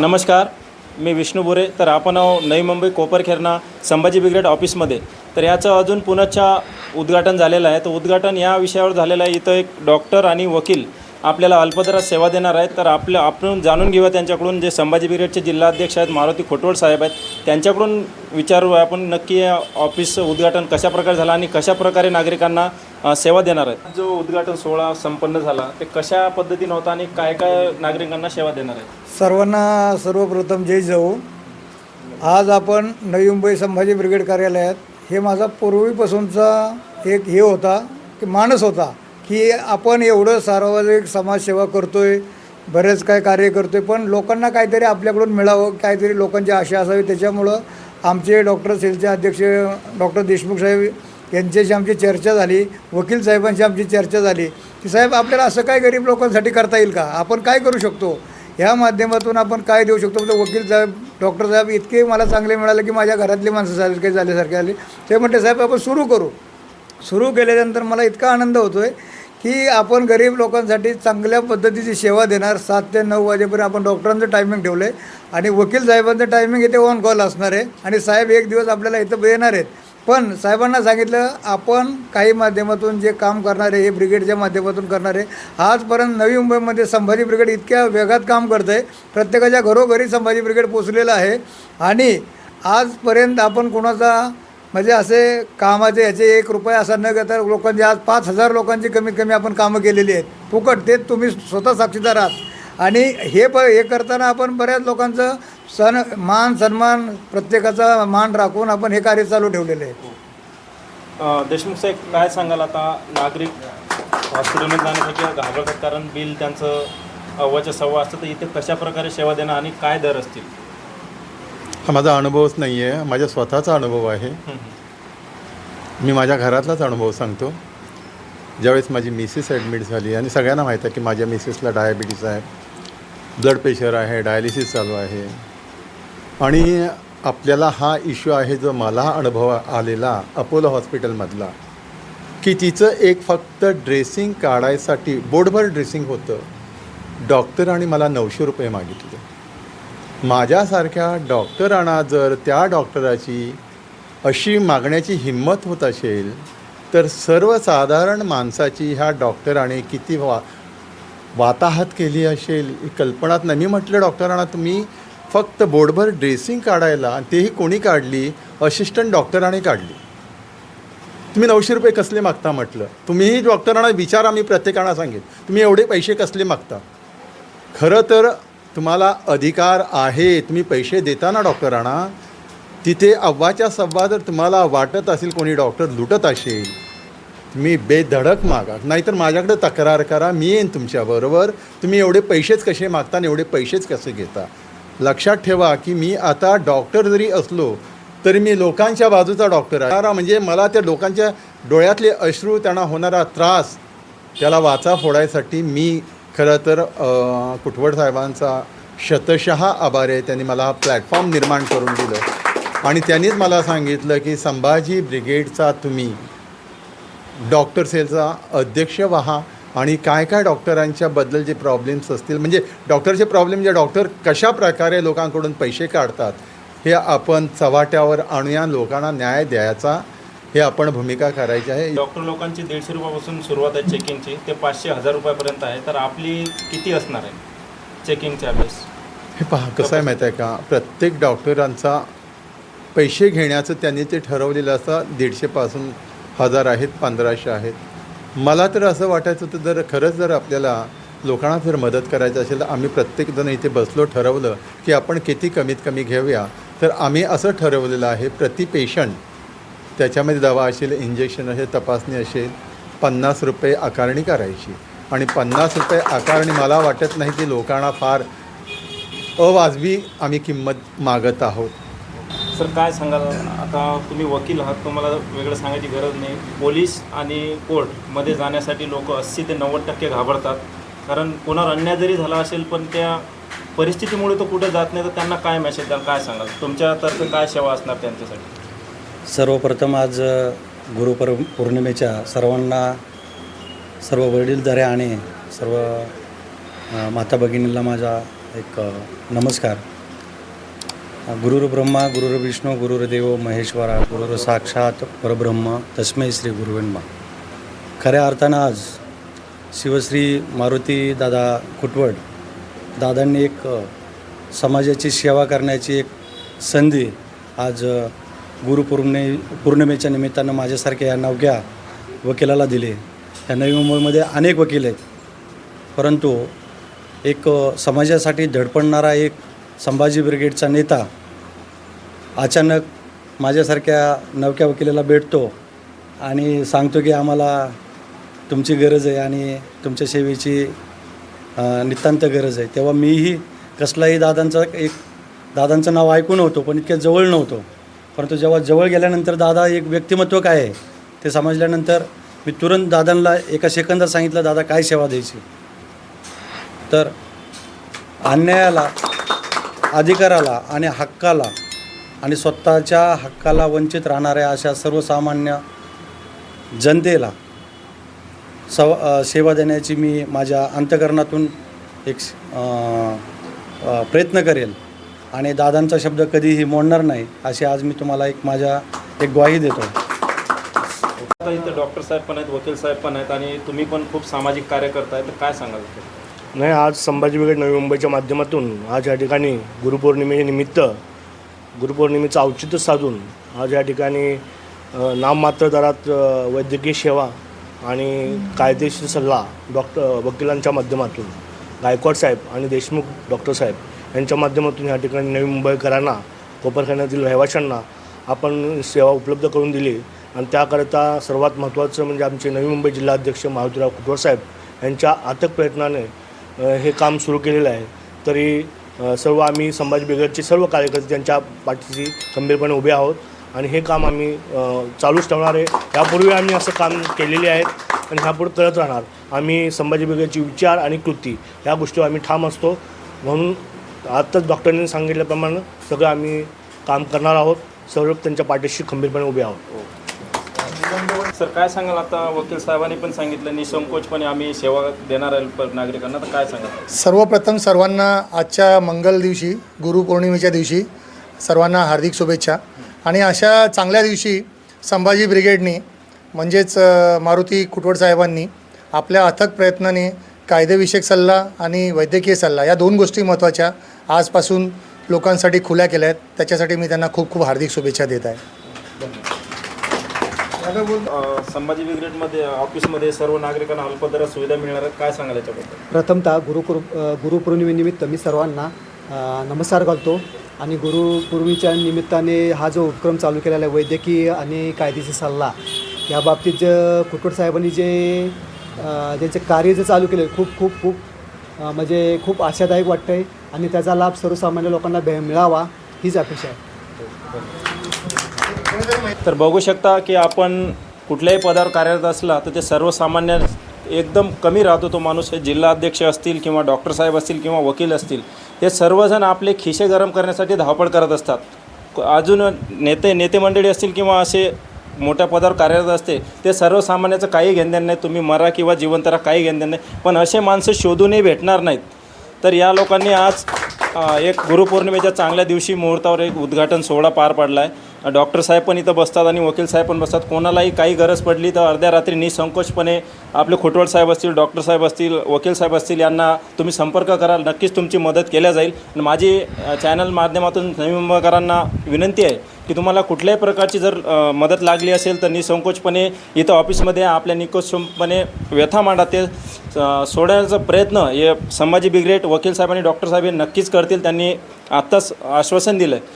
नमस्कार मी विष्णू बोरे तर आपण आहो नवी मुंबई कोपरखेरणा संभाजी ब्रिगेड ऑफिसमध्ये. तर याचं अजून पुनच्चा उद्घाटन झालेलं आहे. तर उद्घाटन या विषयावर झालेलं आहे. इथं एक डॉक्टर आणि वकील आपल्याला अल्पदरात सेवा देणार आहेत तर आपल्या आपण जाणून घेऊया त्यांच्याकडून जे संभाजी ब्रिगेडचे जिल्हाध्यक्ष आहेत मारुती खोटवड साहेब आहेत. त्यांच्याकडून विचारू आपण नक्की या ऑफिस उद्घाटन कशा प्रकारे झालं आणि कशा प्रकारे नागरिकांना सेवा देणार आहेत? जो उद्घाटन सोहळा संपन्न झाला ते कशा पद्धतीनं होता आणि काय काय नागरिकांना सेवा देणार आहेत? सर्वांना सर्वप्रथम जय जाऊ आज आपण नवी मुंबई संभाजी ब्रिगेड कार्यालयात हे माझा पूर्वीपासूनचा एक हे होता की मानस होता. की आपण एवढं सार्वजनिक समाजसेवा करतोय बरेच काय कार्य करतोय पण लोकांना काहीतरी आपल्याकडून मिळावं काहीतरी लोकांची आशा असावी. त्याच्यामुळं आमचे डॉक्टर सेलचे अध्यक्ष डॉक्टर देशमुख साहेब यांच्याशी आमची चर्चा झाली वकील साहेबांशी आमची चर्चा झाली. की साहेब आपल्याला असं काय गरीब लोकांसाठी करता येईल का? आपण काय करू शकतो? ह्या माध्यमातून आपण काय देऊ शकतो? म्हणजे वकील साहेब डॉक्टर साहेब इतके मला चांगले मिळाले की माझ्या घरातली माणसं झाले काही झाल्यासारखे आले. ते म्हणते साहेब आपण सुरू करू. सुरू केल्यानंतर मला इतका आनंद होतो आहे की आपण गरीब लोकांसाठी चांगल्या पद्धतीची सेवा देणार. सात ते नऊ वाजेपर्यंत आपण डॉक्टरांचं टायमिंग ठेवलं आहे आणि वकील साहेबांचं टायमिंग इथे ऑन कॉल असणार आहे. आणि साहेब एक दिवस आपल्याला इथं येणार आहेत. पण साहेबांना सांगितलं आपण काही माध्यमातून जे काम करणार आहे हे ब्रिगेडच्या माध्यमातून करणार आहे. आजपर्यंत नवी मुंबईमध्ये संभाजी ब्रिगेड इतक्या वेगात काम करतं आहे प्रत्येकाच्या घरोघरी संभाजी ब्रिगेड पोचलेलं आहे. आणि आजपर्यंत आपण कोणाचा म्हणजे असे कामाचे याचे एक रुपये असा न घेता लोकांचे आज पाच हजार लोकांची कमीत कमी आपण कामं केलेली आहेत. फुकट ते तुम्ही स्वतः साक्षीदार आहात. आणि हे प हे करताना आपण बऱ्याच लोकांचं सण मान सन्मान प्रत्येकाचा मान राखून आपण हे कार्य चालू ठेवलेलं आहे. देशमुख साहेब काय सांगाल आता? नागरिक हॉस्पिटलमध्ये जाण्यासाठी घाबरतात कारण बिल त्यांचं अव्वाच्या सव्वा असतं तर इथे कशा प्रकारे सेवा देणं आणि काय दर असतील? हा माझा अनुभवच नाही आहे माझ्या स्वतःचा अनुभव आहे. मी माझ्या घरातलाच अनुभव सांगतो. ज्यावेळेस माझी मिसेस ॲडमिट झाली आणि सगळ्यांना माहीत आहे की माझ्या मिसेसला डायबिटीस आहे ब्लड प्रेशर आहे डायलिसिस चालू आहे. आणि आपल्याला हा इश्यू आहे जो मला अनुभव आलेला अपोलो हॉस्पिटलमधला की तिचं एक फक्त ड्रेसिंग काढायसाठी बोटभर ड्रेसिंग होतं. डॉक्टर आणि मला नऊशे रुपये मागितले. माझ्यासारख्या डॉक्टरांना जर त्या डॉक्टराची अशी मागण्याची हिंमत होत असेल तर सर्वसाधारण माणसाची ह्या डॉक्टराने किती वा वाताहत केली असेल ही कल्पनात नाही. मी म्हटलं डॉक्टरांना तुम्ही फक्त बोर्डभर ड्रेसिंग काढायला तेही कोणी काढली असिस्टंट डॉक्टराने काढली. तुम्ही नऊशे रुपये कसले मागता? म्हटलं. तुम्हीही डॉक्टरांना विचार आम्ही प्रत्येकाला सांगेन. तुम्ही एवढे पैसे कसले मागता? खरं तर तुम्हाला अधिकार आहे तुम्ही पैसे देताना डॉक्टरांना तिथे अव्वाच्या सव्वा जर तुम्हाला वाटत असेल कोणी डॉक्टर लुटत असेल तुम्ही बेधडक मागा. नाहीतर माझ्याकडे तक्रार करा मी येईन तुमच्याबरोबर तुम्ही एवढे पैसेच कसे मागता आणि एवढे पैसेच कसे घेता? लक्षात ठेवा की मी आता डॉक्टर जरी असलो तरी मी लोकांच्या बाजूचा डॉक्टर आहे. म्हणजे मला त्या लोकांच्या डोळ्यातले अश्रू त्यांना होणारा त्रास त्याला वाचा फोडायसाठी मी खरं तर कुठवड साहेबांचा शतशः आभार आहे. त्यांनी मला हा प्लॅटफॉर्म निर्माण करून दिलं. आणि त्यांनीच मला सांगितलं की संभाजी ब्रिगेडचा तुम्ही डॉक्टर सेलचा अध्यक्ष व्हा आणि काय काय डॉक्टरांच्याबद्दल जे प्रॉब्लेम्स असतील म्हणजे डॉक्टरचे प्रॉब्लेम जे डॉक्टर कशा प्रकारे लोकांकडून पैसे काढतात हे आपण चव्हाट्यावर आणूया लोकांना न्याय द्यायचा हे आपण भूमिका करायची आहे. डॉक्टर लोकांची दीडशे रुपयापासून सुरुवात आहे चेकिंगची ते पाचशे हजार रुपयापर्यंत आहे. तर आपली किती असणार आहे चेकिंग चार्जेस हे पहा कसं आहे माहीत आहे का? प्रत्येक डॉक्टरांचा पैसे घेण्याचं त्यांनी ते ठरवलेलं असं दीडशेपासून हजार आहेत पंधराशे आहेत. मला तर असं वाटायचं होतं जर खरंच जर आपल्याला लोकांना जर मदत करायचं असेल तर आम्ही प्रत्येकजण इथे बसलो ठरवलं की आपण किती कमीत कमी घेऊया तर आम्ही असं ठरवलेलं आहे प्रति पेशंट त्याच्यामध्ये दवा असेल इंजेक्शन असेल तपासणी असेल पन्नास रुपये आकारणी करायची. आणि पन्नास रुपये आकारणी मला वाटत नाही की लोकांना फार अवाजवी आम्ही किंमत मागत आहोत. सर काय सांगाल? आता तुम्ही वकील आहात तुम्हाला वेगळं सांगायची गरज नाही. पोलीस आणि कोर्टमध्ये जाण्यासाठी लोक अस्सी ते नव्वद टक्के घाबरतात. कारण कोणावर अन्याय जरी झाला असेल पण त्या परिस्थितीमुळे तो कुठे जात नाही तर त्यांना काय मेसेज द्याल काय सांगाल? तुमच्यातर्फे काय सेवा असणार त्यांच्यासाठी? सर्वप्रथम आज गुरुपर पौर्णिमेच्या सर्वांना सर्व वडीलधाऱ्या आणि सर्व माता भगिनींना माझा एक नमस्कार. गुरुर ब्रह्मा गुरुर विष्णू गुरुर देव महेश्वरा गुरुर साक्षात परब्रह्म तस्मै श्री गुरुवेन्मा खऱ्या अर्थानं आज शिवश्री मारुती दादा कुटवड दादांनी एक समाजाची सेवा करण्याची एक संधी आज गुरुपौर्णे पौर्णिमेच्या निमित्तानं माझ्यासारख्या या नवक्या वकिलाला दिले. या नवी मुंबईमध्ये अनेक वकील आहेत. परंतु एक समाजासाठी धडपडणारा एक संभाजी ब्रिगेडचा नेता अचानक माझ्यासारख्या नवक्या वकिलाला भेटतो आणि सांगतो की आम्हाला तुमची गरज आहे आणि तुमच्या सेवेची नितांत गरज आहे. तेव्हा मीही कसलाही दादांचा एक दादांचं नाव ऐकून होतो पण इतक्या जवळ नव्हतो. परंतु जेव्हा जवळ गेल्यानंतर दादा एक व्यक्तिमत्व काय आहे ते समजल्यानंतर मी तुरंत दादांना एका सेकंदात सांगितलं दादा काय सेवा द्यायची? तर अन्यायाला अधिकाराला आणि हक्काला आणि स्वतःच्या हक्काला वंचित राहणाऱ्या अशा सर्वसामान्य जनतेला सव सेवा देण्याची मी माझ्या अंतकरणातून एक प्रयत्न करेल. आणि दादांचा शब्द कधीही मोडणार नाही अशी आज मी तुम्हाला एक माझ्या एक ग्वाही देतो आता इथं डॉक्टर साहेब पण आहेत वकील साहेब पण आहेत आणि तुम्ही पण खूप सामाजिक कार्य करताय तर काय सांगाल? नाही आज संभाजी ब्रिगेड नवी मुंबईच्या माध्यमातून आज या ठिकाणी गुरुपौर्णिमेनिमित्त गुरुपौर्णिमेचं औचित्य साधून आज या ठिकाणी नाममात्र दरात वैद्यकीय सेवा आणि कायदेशीर सल्ला डॉक्टर वकिलांच्या माध्यमातून गायकवाड साहेब आणि देशमुख डॉक्टर साहेब यांच्या माध्यमातून या ठिकाणी नवी मुंबईकरांना कोपरखान्यातील रहिवाशांना आपण सेवा उपलब्ध करून दिली. आणि त्याकरिता सर्वात महत्त्वाचं म्हणजे आमचे नवी मुंबई जिल्हाध्यक्ष मारुतीराव कुटवरसाहेब यांच्या अथक प्रयत्नाने हे काम सुरू केलेलं आहे. तरी सर्व आम्ही संभाजी बिगरचे सर्व कार्यकर्ते त्यांच्या पाठीशी खंबीरपणे उभे आहोत. आणि हे काम आम्ही चालूच ठेवणार आहे. यापूर्वी आम्ही असं काम केलेले आहेत आणि ह्यापुढे करत राहणार. आम्ही संभाजी बिगरची विचार आणि कृती ह्या गोष्टीवर आम्ही ठाम असतो. म्हणून आत्ताच डॉक्टरांनी सांगितल्याप्रमाणे सगळं आम्ही काम करणार आहोत. सर्व त्यांच्या पाठीशी खंबीरपणे उभे आहोत. सर काय सांगाल आता? वकील साहेबांनी पण सांगितलं निसंकोचपणे आम्ही सेवा देणार आहे नागरिकांना. तर काय सांगाल? सर्वप्रथम सर्वांना आजच्या मंगल दिवशी गुरुपौर्णिमेच्या दिवशी सर्वांना हार्दिक शुभेच्छा. आणि अशा चांगल्या दिवशी संभाजी ब्रिगेडनी म्हणजेच मारुती कुटवड साहेबांनी आपल्या अथक प्रयत्नाने कायदेविषयक सल्ला आणि वैद्यकीय सल्ला या दोन गोष्टी महत्त्वाच्या आजपासून लोकांसाठी खुल्या केल्या आहेत. त्याच्यासाठी मी त्यांना खूप खूप हार्दिक शुभेच्छा देत आहे. संभाजी ब्रिगेडमध्ये ऑफिसमध्ये सर्व नागरिकांना अल्पदरात सुविधा मिळणार आहेत. काय सांगाल याच्याबद्दल? प्रथमतः गुरुकुर गुरुपौर्णिमेनिमित्त मी सर्वांना अ, नमस्कार घालतो आणि गुरुपौर्णिमेच्या निमित्ताने हा जो उपक्रम चालू केलेला आहे वैद्यकीय आणि कायदेशीर सल्ला या बाबतीत जे कुटवड साहेबांनी जे अ, त्यांचे कार्य जे चालू केले खूप खूप खूप म्हणजे खूप आशादायक वाटतं आहे आणि त्याचा लाभ सर्वसामान्य लोकांना भे मिळावा हीच अपेक्षा आहे. तर बघू शकता की आपण कुठल्याही पदावर कार्यरत असला तर ते सर्वसामान्य एकदम कमी राहतो तो माणूस. हे जिल्हा अध्यक्ष असतील किंवा डॉक्टर साहेब असतील किंवा वकील असतील हे सर्वजण आपले खिसे गरम करण्यासाठी धावपळ करत असतात. अजून नेते नेते मंडळी असतील किंवा असे मोठ्या पदावर कार्यरत असते ते सर्वसामान्याचं काही घेणदेण नाही. तुम्ही मरा किंवा जिवंत राहा काही घेणदेण नाही. पण असे माणसं शोधूनही भेटणार नाहीत. तर या लोकांनी आज एक गुरुपौर्णिमेच्या चांगल्या दिवशी मुहूर्तावर एक उद्घाटन सोहळा पार पडला आहे. डॉक्टर साहेब पण इथं बसतात आणि वकील साहेब पण बसतात. कोणालाही काही गरज पडली तर अर्ध्या रात्री निसंकोचपणे आपले खोटवड साहेब असतील डॉक्टर साहेब असतील वकील साहेब असतील यांना तुम्ही संपर्क कराल. नक्कीच तुमची मदत केल्या जाईल. आणि माझी चॅनल माध्यमातून नवी विनंती आहे की तुम्हाला कुठल्याही प्रकारची जर मदत लागली असेल तर निसंकोचपणे इथं ऑफिसमध्ये आपल्या निकोचपणे व्यथा मांडा. ते सोडण्याचा प्रयत्न हे संभाजी बिग्रेट वकील साहेब आणि डॉक्टर साहेब हे नक्कीच करतील. त्यांनी आत्ताच आश्वासन दिलं आहे